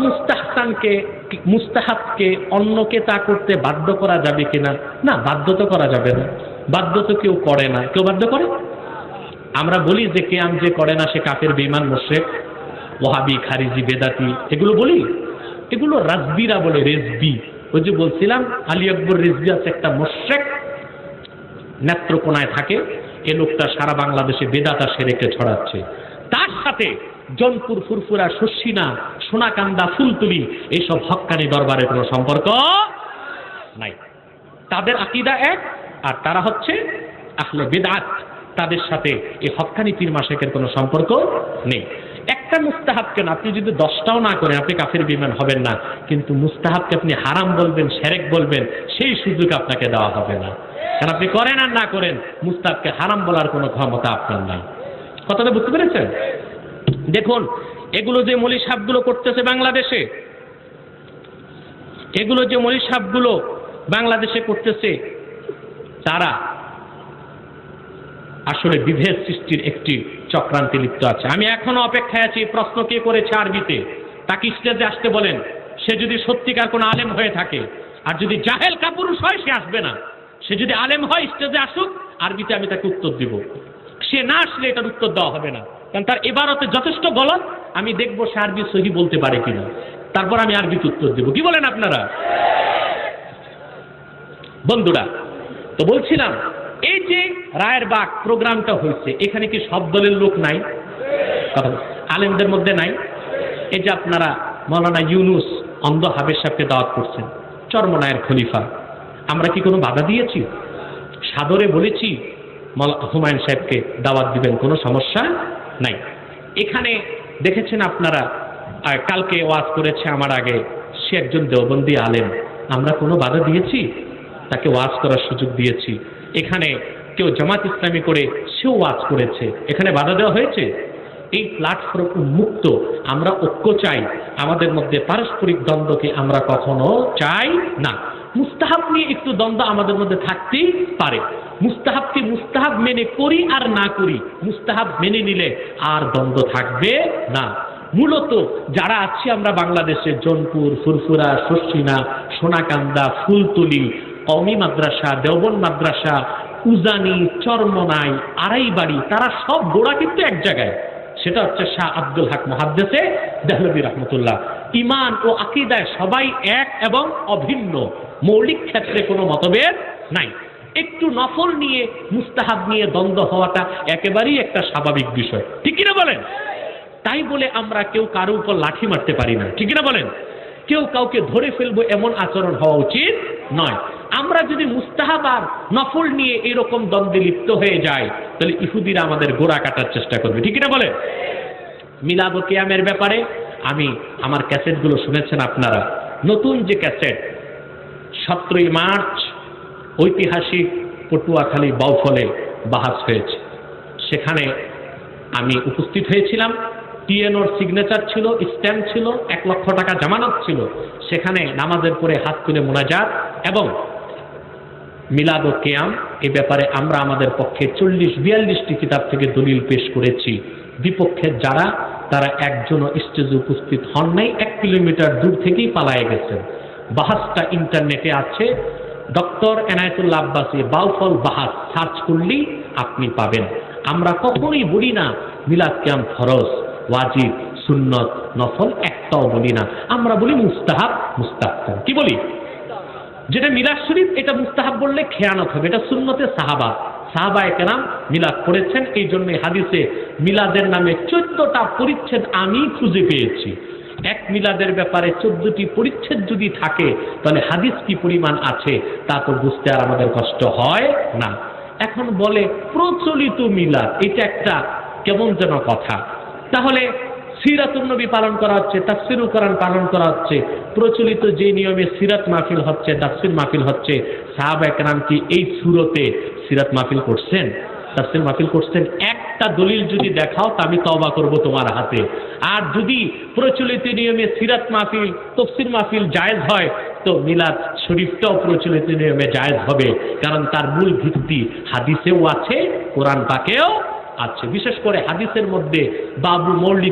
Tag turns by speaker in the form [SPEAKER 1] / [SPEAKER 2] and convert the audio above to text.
[SPEAKER 1] মুস্তাহসানকে, মুস্তাহাবকে অন্যকে তা করতে বাধ্য করা যাবে কিনা? না, বাধ্য তো করা যাবে না। বাধ্য তো কেউ করে না। কেউ বাধ্য করে? আমরা বলি যে কেয়াম যে করে না সে কাফের বেমান মোশেক ওহাবি খারিজি, বেদাতি, এগুলো বলি। এগুলো রাজবিরা বলে, রেজবি। ওই যে বলছিলাম, আলী আকবর রেজবি আছে একটা মোশেক নেত্রকোনায় থাকে। এ লোকটা সারা বাংলাদেশে বেদাতা সেরেকে ছড়াচ্ছে। তার সাথে জনপুর ফুরফুরা শস্যিনা, সোনাকান্দা, ফুলতুলি, এইসব হক্কানি দরবারের কোনো সম্পর্ক নাই। তাদের আকিদা এক, আর তারা হচ্ছে আসলে বেদাত। তাদের সাথে এই হক্কানি পীর মাসেকের কোনো সম্পর্ক নেই। একটা মুস্তাহাব কেন আপনি যদি দশটাও না করেন, আপনি কাফের বিমান হবেন না। কিন্তু মুস্তাহাবকে আপনি হারাম বলবেন, সেরেক বলবেন, সেই সুযোগ আপনাকে দেওয়া হবে না। কারণ আপনি করেন আর না করেন, মুস্তাহাবকে হারাম বলার কোনো ক্ষমতা আপনার নাই। কথাটা বুঝতে পেরেছেন? দেখুন, এগুলো যে মলি সাপগুলো করতেছে বাংলাদেশে, এগুলো যে মলি সাপগুলো বাংলাদেশে করতেছে, তারা আসলে বিভেদ সৃষ্টির একটি চক্রান্তে লিপ্ত আছে। আমি এখনও অপেক্ষায় আছি, প্রশ্ন কে করেছে আরবিতে? তাকে স্টেজে আসতে বলেন। সে যদি সত্যিকার কোনো আলেম হয়ে থাকে, আর যদি জাহেল কাপুরুষ হয়, সে আসবে না। সে যদি আলেম হয়, স্টেজে আসুক, আরবিতে আমি তাকে উত্তর দিব। সে না আসলে এটার উত্তর দেওয়া হবে না। কারণ তার এবারতে যথেষ্ট গলত আমি দেখব সে আরবি সহি বলতে পারে কিনা। তারপর আমি আরবিতে উত্তর দেব। কি বলেন আপনারা? বন্ধুরা, তো বলছিলাম, এই যে রায়ের বাগ প্রোগ্রামটা হয়েছে, এখানে কি সব দলের লোক নাই? আলেমদের মধ্যে নাই? এই যে আপনারা মৌলানা ইউনুস অন্ধ হাবের সাহেবকে দাওয়াত করছেন, চর্মনায়ের খলিফা, আমরা কি কোনো বাধা দিয়েছি? সাদরে বলেছি হুমায়ুন সাহেবকে দাওয়াত দিবেন, কোনো সমস্যা? নাই। এখানে দেখেছেন আপনারা কালকে ওয়াজ করেছে আমার আগে সে একজন দেওবন্দি আলেম। আমরা কোনো বাধা দিয়েছি? তাকে ওয়াজ করার সুযোগ দিয়েছি। এখানে কেউ জামাত ইসলামী করে সেও ওয়াজ করেছে। এখানে বাধা দেওয়া হয়েছে? এই প্ল্যাটফর্ম উন্মুক্ত, আমরা ঐক্য চাই। আমাদের মধ্যে পারস্পরিক দ্বন্দ্বকে আমরা কখনো চাই না। মুস্তাহাব নিয়ে একটু দ্বন্দ্ব আমাদের মধ্যে থাকতেই পারে। মুস্তাহাবকে মুস্তাহাব মেনে করি আর না করি, মুস্তাহাব মেনে নিলে আর দ্বন্দ্ব থাকবে না। মূলত যারা আছি আমরা বাংলাদেশে, জনপুর, ফুরফুরা শস্যিনা সোনাকান্দা, ফুলতুলি কমি মাদ্রাসা দেওবন মাদ্রাসা, উজানি, চরমনাই, আড়াইবাড়ি, তারা সব গোড়া কিন্তু এক জায়গায়। সেটা হচ্ছে শাহ আব্দুল হক মহাদ্দেশে দেহলবী রহমতুল্লাহ। ইমান ও আকিদায় সবাই এক এবং অভিন্ন। মৌলিক ক্ষেত্রে কোনো মতভেদ নাই। একটু নফল নিয়ে, মুস্তাহাব নিয়ে দ্বন্দ্ব হওয়াটা একেবারেই একটা স্বাভাবিক বিষয়। ঠিক কিনা বলেন? তাই বলে আমরা কেউ কারও উপর লাঠি মারতে পারি না। ঠিক কিনা বলেন? কেউ কাউকে ধরে ফেলব এমন আচরণ হওয়া উচিত নয়। আমরা যদি মুস্তাহাব আর নফল নিয়ে এরকম দ্বন্দ্বে লিপ্ত হয়ে যায় তাহলে ইহুদিরা আমাদের গোড়া কাটার চেষ্টা করবে। ঠিক কিনা বলেন? মিলাদ কেয়ামের ব্যাপারে আমি আমার ক্যাসেটগুলো শুনেছেন আপনারা। নতুন যে ক্যাসেট, সতেরোই মার্চ ঐতিহাসিক পটুয়াখালী বাউফলে বাহাস হয়েছে। সেখানে আমি উপস্থিত হয়েছিলাম। টিএনওর সিগনেচার ছিল স্ট্যাম্প ছিল, এক লক্ষ টাকা জামানত ছিল। সেখানে নামাজের পরে হাত তুলে মোনাজাত এবং মিলাদ ও কেয়াম, এ ব্যাপারে আমরা আমাদের পক্ষে চল্লিশ বিয়াল্লিশটি কিতাব থেকে দলিল পেশ করেছি। বিপক্ষের যারা তারা একজনও স্টেজে উপস্থিত হন নাই। এক কিলোমিটার দূর থেকেই পালায়ে গেছেন। বাহাসটা ইন্টারনেটে আছে। ডক্টর এনায়তুল্লাহ আব্বাসী, বাউফল বাহাস, সার্চ করলেই আপনি পাবেন। আমরা কখনোই বলি না, মিলাদ কেয়াম ফরজ, ওয়াজিব, সুন্নত, নফল একটাও বলি না। আমরা বলি মুস্তাহাব মুস্তাহাব কি বলি? যেটা মিলাদ শরীফ, এটা মুস্তাহাব বললে খেয়ানত হবে। এটা সুন্নতে সাহাবা। সাহাবা একরাম মিলাদ করেছেন এই জন্য হাদিসে মিলাদের নামে চোদ্দটা পরিচ্ছেদ আমি খুঁজে পেয়েছি। এক মিলাদের ব্যাপারে চোদ্দটি পরিচ্ছেদ যদি থাকে, তাহলে হাদিস কি পরিমাণ আছে তা তো বুঝতে আর আমাদের কষ্ট হয় না। এখন বলে প্রচলিত মিলাদ, এটা একটা কেমন যেন কথা। তাহলে সিরাতুল নবী পালন করা হচ্ছে, তাফসিরুল কোরআন পালন করা হচ্ছে, প্রচলিত যে নিয়মে সিরাত মাহফিল হচ্ছে, তাফসির মাহফিল হচ্ছে সাহাবা একরাম কি এই সুরতে সিরাত মাহফিল করছেন, তাফসির মাহফিল করছেন, একটা দলিল যদি দেখাও, তা আমি তওবা করব তোমার হাতে। আর যদি প্রচলিত নিয়মে সিরাত মাহফিল, তফসির মাহফিল জায়েজ হয়, তো মিলাদ শরীফটাও প্রচলিত নিয়মে জায়েজ হবে, কারণ তার মূল ভিত্তি হাদিসেও আছে, কোরআন পাকেও আছে। বিশেষ করে হাদিসের মধ্যে বাবু মৌলিক